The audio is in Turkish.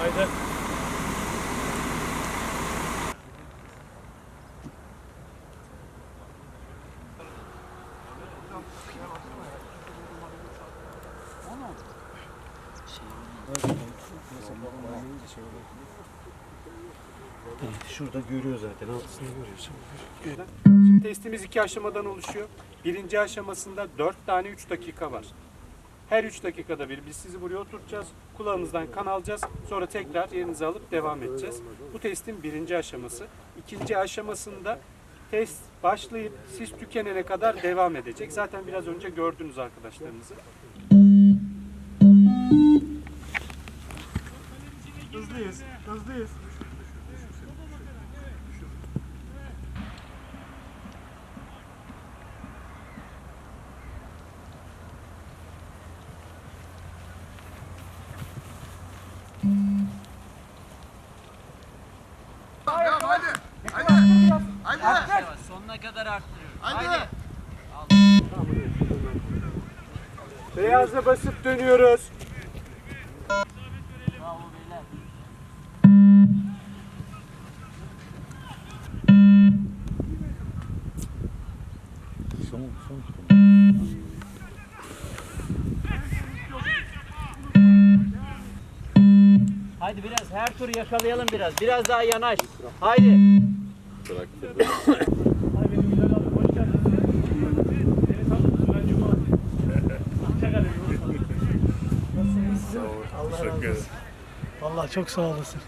Haydi. Şurada görüyor zaten altısını görüyorsun. Şimdi testimiz iki aşamadan oluşuyor. Birinci aşamasında 4 tane 3 dakika var. Her 3 dakikada bir biz sizi buraya oturtacağız. Kulağınızdan kan alacağız. Sonra tekrar yerinize alıp devam edeceğiz. Bu testin birinci aşaması. İkinci aşamasında test başlayıp siz tükenene kadar devam edecek. Zaten biraz önce gördünüz arkadaşlarınızı. Hızlıyız, hızlıyız. Devam hadi. Hadi. Hadi. Sonuna kadar arttırıyorum. Hadi. Beyaza basıp dönüyoruz. Bravo beyler. Haydi biraz her tur yakalayalım biraz. Biraz daha yanaş. Haydi. Olsun. Allah çok sağ olasın.